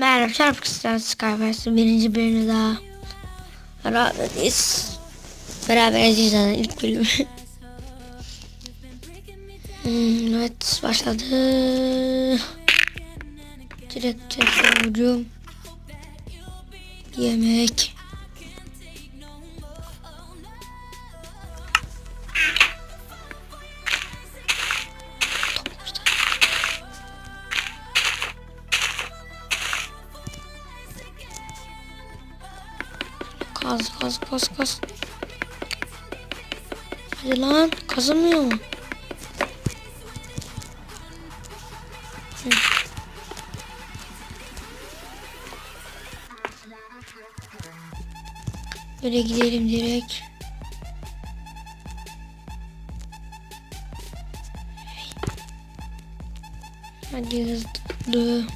Merhaba Çarpıkıstan Skyverse'in birinci bölümü daha beraberiz. Beraberiz zaten ilk bölüm. hmm, evet başladı. Direkt çekiyorum. Yemek. Kaz kaz kaz kaz. Hadi lan kazanmıyor mu? Hı. Böyle gidelim direkt. Hadi hızlı.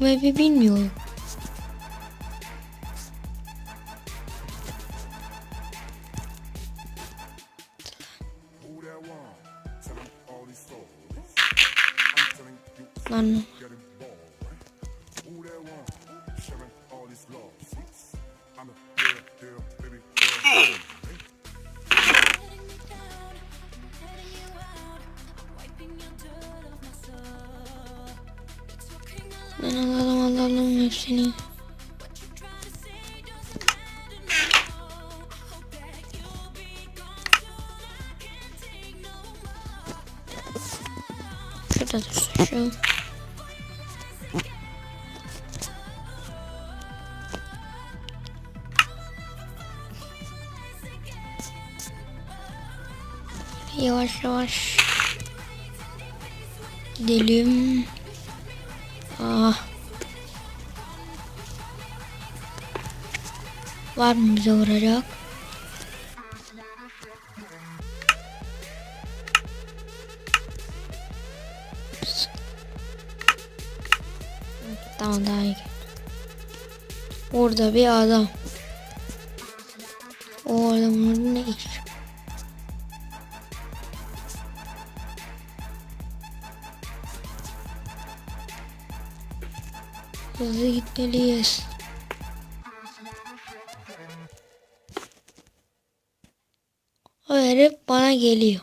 Bu evi bilmiyorum. Lan ben alalım alalım hepsini. Şurada dursun şu. Yavaş yavaş gidelim. Ah. Var mı bize vuracak? Tamam daha iyi. Orada bir adam. O adamın ne iş? Hızlı gitmeliyiz. O herif bana geliyor.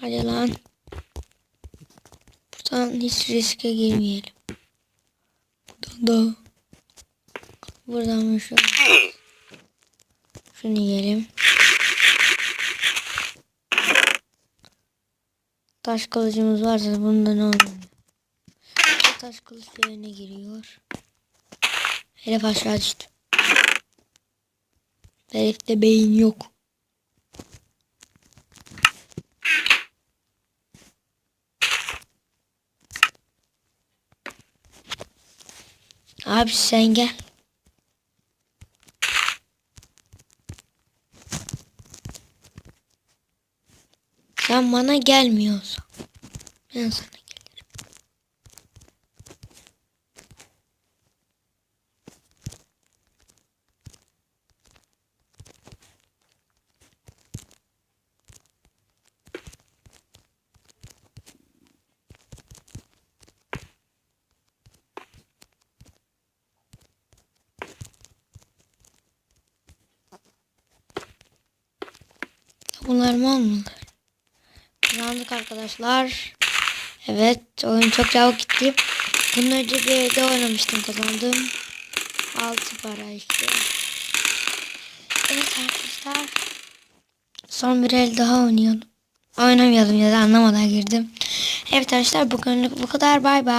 Hadi lan. Buradan hiç riske girmeyelim. Buradan da. Buradan şu? Şunu yiyelim. Taş kılıcımız varsa bunda ne olur? Taş kılıç yerine giriyor. Herif aşağı düştü. Herifte beyin yok. Abi sen gel. Sen bana gelmiyorsun. Ben sana Bunlar mı olmalılar? Kazandık arkadaşlar. Evet oyun çok çabuk gitti. Bunun önce bir evde oynamıştım kazandım. 6 para işte. Evet arkadaşlar. Son bir el daha oynayalım. Oynamayalım ya da anlamadan girdim. Evet arkadaşlar bugünlük bu kadar. Bay bay.